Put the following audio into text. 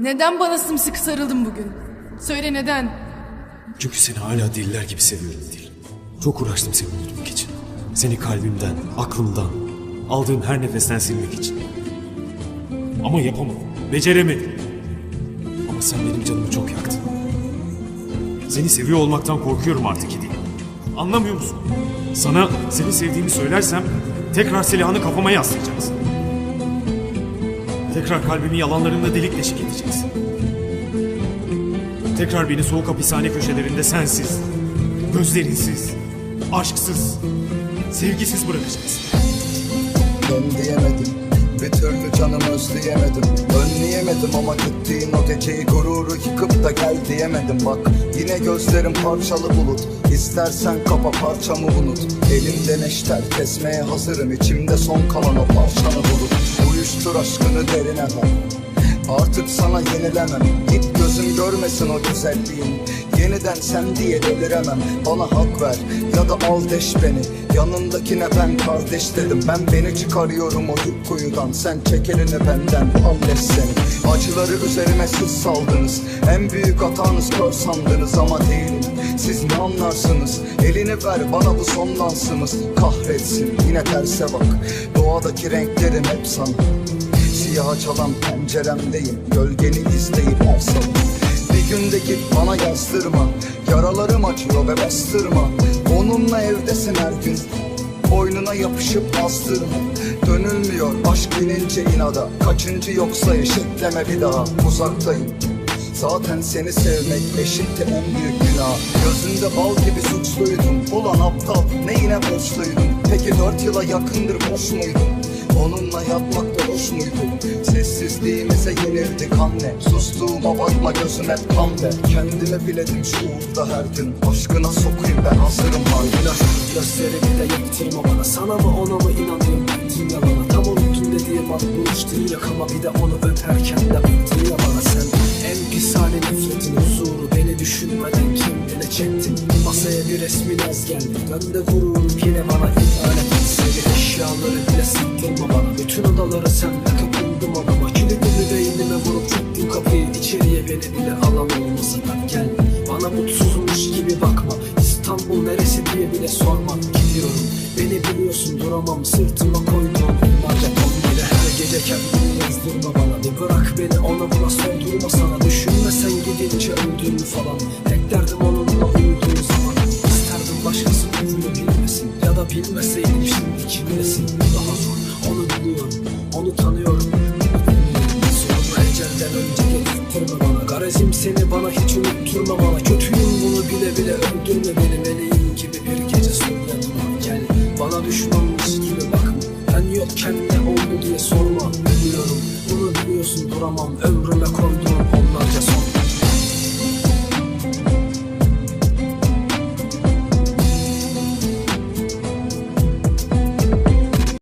Neden bana sımsıkı sarıldın bugün? Söyle neden? Çünkü seni hala deliler gibi seviyorum Dil. Çok uğraştım seni unutmak için. Seni kalbimden, aklımdan, aldığım her nefesten silmek için. Ama yapamadım, beceremedim. Ama sen benim canımı çok yaktın. Seni seviyor olmaktan korkuyorum artık Dil. Anlamıyor musun? Sana seni sevdiğimi söylersem tekrar silahını kafama yaslayacaksın. Tekrar kalbimi yalanlarında delik deşik edeceksin. Tekrar beni soğuk hapishane köşelerinde sensiz, gözlerinsiz, aşksız, sevgisiz bırakacaksın. Dön diyemedim Bir türlü canımı özleyemedim. Önleyemedim ama gittiğin o geceyi gururu yıkıp da gel diyemedim. Bak yine gözlerim parçalı bulut. İstersen kapa parçamı unut. Elimde neşter kesmeye hazırım. İçimde son kalan o parçanı bulut Uyuştur aşkını derine ver Artık sana yenilemem. Git gözüm görmesin o güzelliğin. Yeniden sen diye deliremem. Bana hak ver ya da al deş beni. Yanındakine ben kardeş dedim. Ben beni çıkarıyorum o dip kuyudan. Sen çek elini benden hallet seni. Acıları üzerime siz saldınız. En büyük hatanız kör sandınız ama değilim Siz ne anlarsınız? Elini ver bana bu son dansımız Kahretsin yine terse bak. Doğadaki renklerim hep sana Siyaha çalan penceremdeyim Gölgeni izleyip sabah Bir günde git bana yazdırma Yaralarım acıyor ve bastırma. Onunla evdesin her gün Boynuna yapışıp bastırma. Dönülmüyor aşk binince inada Kaçıncı yoksa eşitleme bir daha. Uzaktayım Zaten seni sevmek eşitti en büyük günah. Gözünde bal gibi suçluydum Ulan aptal neyine borçluydum Peki dört yıla yakındır boş muydum Onunla yatmak da hoş muydu Sessizliğimize yenildik anne Sustuğuma bakma gözüm hep kan be Kendime biledim şuurda her gün. Aşkına sokayım ben hazırım harbiden Gözlerimi de yaktirme bana. Sana mı ona mı inanayım? Bittin yalana. Tam unuttun dediğim an buluştun yakama. Bir de onu öperken de resmin az geldi Ben de gururum yine bana et Sevgi eşyaları bile sıktırma bana Bütün odaları sende kapıldım adama Kilidimi beynime vurup çöktüm kapıyı. İçeriye beni bile alan olmasa da gel. Bana mutsuzmuş gibi bakma. İstanbul neresi diye bile sorma. Gidiyorum. Beni biliyorsun duramam. Sırtıma koyduğum ton bile Her gece kendini yazdırma bana. Bir bırak beni ona buna. Soldurma sana. Düşünme sen gidince öldüğümü falan. Tek başkası bunu bilmesin. Ya da bilmeseydim şimdi kimlesin? Daha zor onu biliyorum Onu tanıyorum. Sonra ecelden önce getirttirme bana. Garezim seni bana hiç unutturma bana. Kötüyüm bunu bile bile öldürme beni. Meleğim gibi bir gece sürüyorum Gel bana düşmanmış gibi bakma. Ben yokken ne oldu diye sorma. Biliyorum bunu biliyorsun duramam. Ömrüm